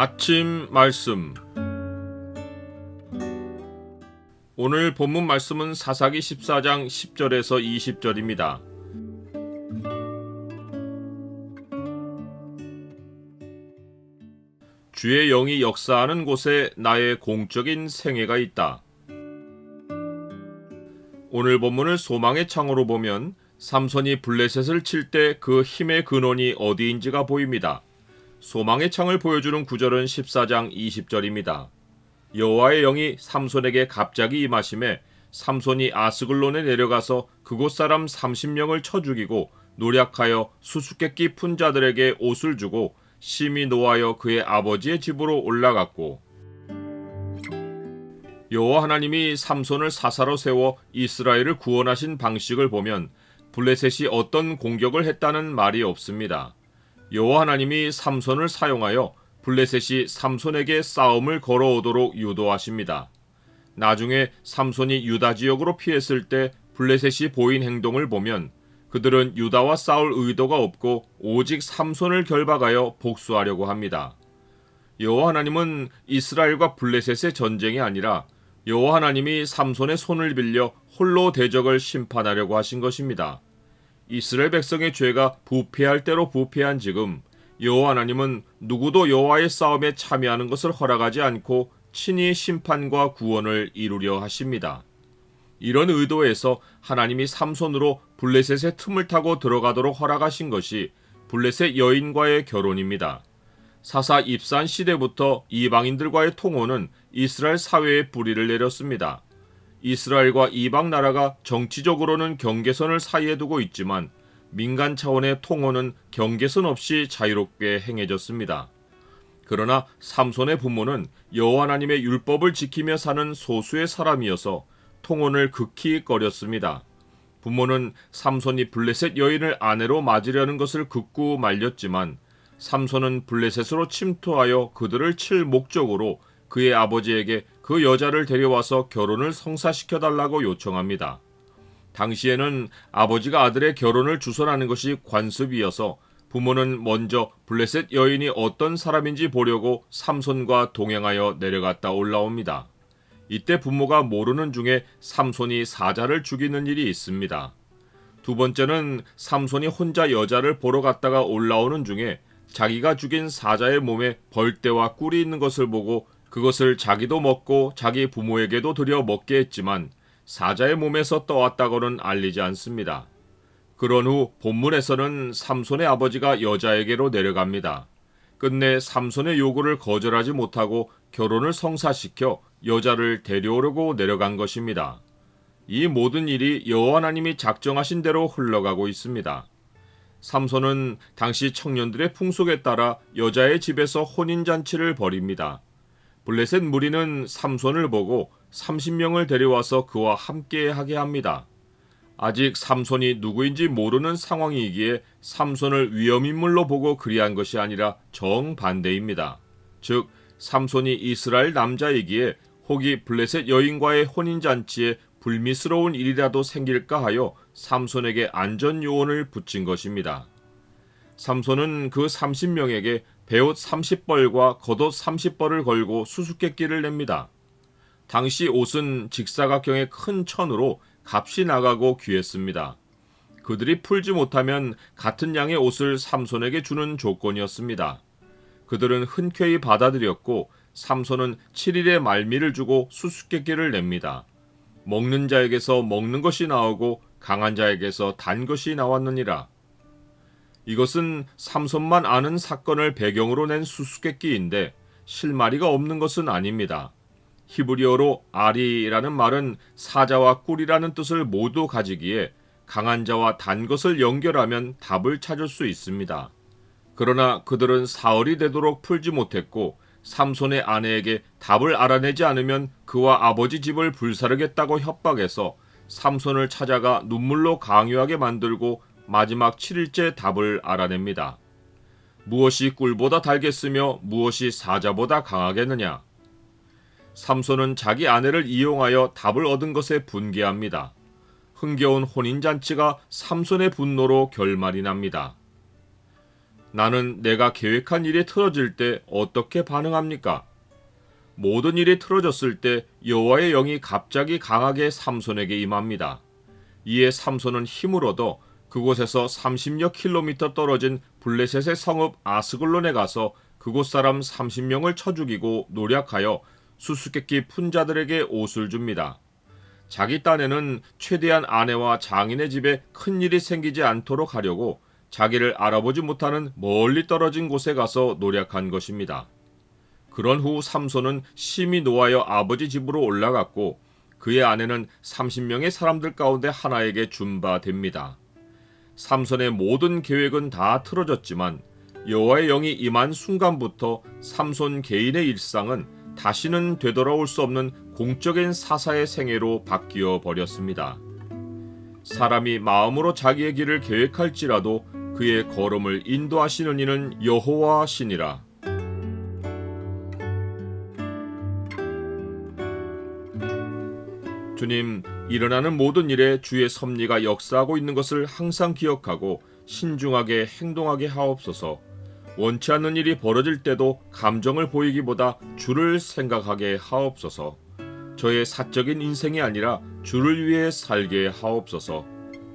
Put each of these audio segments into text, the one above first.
아침 말씀 오늘 본문 말씀은 사사기 14장 10절에서 20절입니다. 주의 영이 역사하는 곳에 나의 공적인 생애가 있다. 오늘 본문을 소망의 창으로 보면 삼손이 블레셋을 칠 때 그 힘의 근원이 어디인지가 보입니다. 소망의 창을 보여주는 구절은 14장 20절입니다. 여호와의 영이 삼손에게 갑자기 임하심에 삼손이 아스글론에 내려가서 그곳 사람 30명을 쳐 죽이고 노력하여 수수께끼 푼 자들에게 옷을 주고 심히 노하여 그의 아버지의 집으로 올라갔고 여호와 하나님이 삼손을 사사로 세워 이스라엘을 구원하신 방식을 보면 블레셋이 어떤 공격을 했다는 말이 없습니다. 여호와 하나님이 삼손을 사용하여 블레셋이 삼손에게 싸움을 걸어오도록 유도하십니다. 나중에 삼손이 유다 지역으로 피했을 때 블레셋이 보인 행동을 보면 그들은 유다와 싸울 의도가 없고 오직 삼손을 결박하여 복수하려고 합니다. 여호와 하나님은 이스라엘과 블레셋의 전쟁이 아니라 여호와 하나님이 삼손의 손을 빌려 홀로 대적을 심판하려고 하신 것입니다. 이스라엘 백성의 죄가 부패할 대로 부패한 지금 여호와 하나님은 누구도 여호와의 싸움에 참여하는 것을 허락하지 않고 친히 심판과 구원을 이루려 하십니다. 이런 의도에서 하나님이 삼손으로 블레셋의 틈을 타고 들어가도록 허락하신 것이 블레셋 여인과의 결혼입니다. 사사 입산 시대부터 이방인들과의 통혼은 이스라엘 사회에 뿌리를 내렸습니다. 이스라엘과 이방 나라가 정치적으로는 경계선을 사이에 두고 있지만 민간 차원의 통혼은 경계선 없이 자유롭게 행해졌습니다. 그러나 삼손의 부모는 여호와 하나님의 율법을 지키며 사는 소수의 사람이어서 통혼을 극히 꺼렸습니다. 부모는 삼손이 블레셋 여인을 아내로 맞으려는 것을 극구 말렸지만 삼손은 블레셋으로 침투하여 그들을 칠 목적으로 그의 아버지에게 그 여자를 데려와서 결혼을 성사시켜 달라고 요청합니다. 당시에는 아버지가 아들의 결혼을 주선하는 것이 관습이어서 부모는 먼저 블레셋 여인이 어떤 사람인지 보려고 삼손과 동행하여 내려갔다 올라옵니다. 이때 부모가 모르는 중에 삼손이 사자를 죽이는 일이 있습니다. 두 번째는 삼손이 혼자 여자를 보러 갔다가 올라오는 중에 자기가 죽인 사자의 몸에 벌떼와 꿀이 있는 것을 보고 그것을 자기도 먹고 자기 부모에게도 드려 먹게 했지만 사자의 몸에서 떠왔다고는 알리지 않습니다. 그런 후 본문에서는 삼손의 아버지가 여자에게로 내려갑니다. 끝내 삼손의 요구를 거절하지 못하고 결혼을 성사시켜 여자를 데려오려고 내려간 것입니다. 이 모든 일이 여호와 하나님이 작정하신 대로 흘러가고 있습니다. 삼손은 당시 청년들의 풍속에 따라 여자의 집에서 혼인 잔치를 벌입니다. 블레셋 무리는 삼손을 보고 30명을 데려와서 그와 함께 하게 합니다. 아직 삼손이 누구인지 모르는 상황이기에 삼손을 위험인물로 보고 그리한 것이 아니라 정반대입니다. 즉, 삼손이 이스라엘 남자이기에 혹이 블레셋 여인과의 혼인잔치에 불미스러운 일이라도 생길까 하여 삼손에게 안전 요원을 붙인 것입니다. 삼손은 그 30명에게 배옷 30벌과 겉옷 30벌을 걸고 수수께끼를 냅니다. 당시 옷은 직사각형의 큰 천으로 값이 나가고 귀했습니다. 그들이 풀지 못하면 같은 양의 옷을 삼손에게 주는 조건이었습니다. 그들은 흔쾌히 받아들였고 삼손은 7일의 말미를 주고 수수께끼를 냅니다. 먹는 자에게서 먹는 것이 나오고 강한 자에게서 단 것이 나왔느니라. 이것은 삼손만 아는 사건을 배경으로 낸 수수께끼인데 실마리가 없는 것은 아닙니다. 히브리어로 아리라는 말은 사자와 꿀이라는 뜻을 모두 가지기에 강한 자와 단 것을 연결하면 답을 찾을 수 있습니다. 그러나 그들은 사흘이 되도록 풀지 못했고 삼손의 아내에게 답을 알아내지 않으면 그와 아버지 집을 불사르겠다고 협박해서 삼손을 찾아가 눈물로 강요하게 만들고 마지막 7일째 답을 알아냅니다. 무엇이 꿀보다 달겠으며 무엇이 사자보다 강하겠느냐? 삼손은 자기 아내를 이용하여 답을 얻은 것에 분개합니다. 흥겨운 혼인잔치가 삼손의 분노로 결말이 납니다. 나는 내가 계획한 일이 틀어질 때 어떻게 반응합니까? 모든 일이 틀어졌을 때 여호와의 영이 갑자기 강하게 삼손에게 임합니다. 이에 삼손은 힘을 얻어 그곳에서 30여 킬로미터 떨어진 블레셋의 성읍 아스글론에 가서 그곳 사람 30명을 쳐 죽이고 노략하여 수수께끼 푼 자들에게 옷을 줍니다. 자기 딴에는 최대한 아내와 장인의 집에 큰 일이 생기지 않도록 하려고 자기를 알아보지 못하는 멀리 떨어진 곳에 가서 노력한 것입니다. 그런 후 삼손은 심히 노하여 아버지 집으로 올라갔고 그의 아내는 30명의 사람들 가운데 하나에게 준바됩니다. 삼손의 모든 계획은 다 틀어졌지만 여호와의 영이 임한 순간부터 삼손 개인의 일상은 다시는 되돌아올 수 없는 공적인 사사의 생애로 바뀌어 버렸습니다. 사람이 마음으로 자기의 길을 계획할지라도 그의 걸음을 인도하시는 이는 여호와시니라. 주님, 일어나는 모든 일에 주의 섭리가 역사하고 있는 것을 항상 기억하고 신중하게 행동하게 하옵소서. 원치 않는 일이 벌어질 때도 감정을 보이기보다 주를 생각하게 하옵소서. 저의 사적인 인생이 아니라 주를 위해 살게 하옵소서.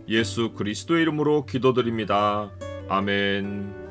예수 그리스도의 이름으로 기도드립니다. 아멘.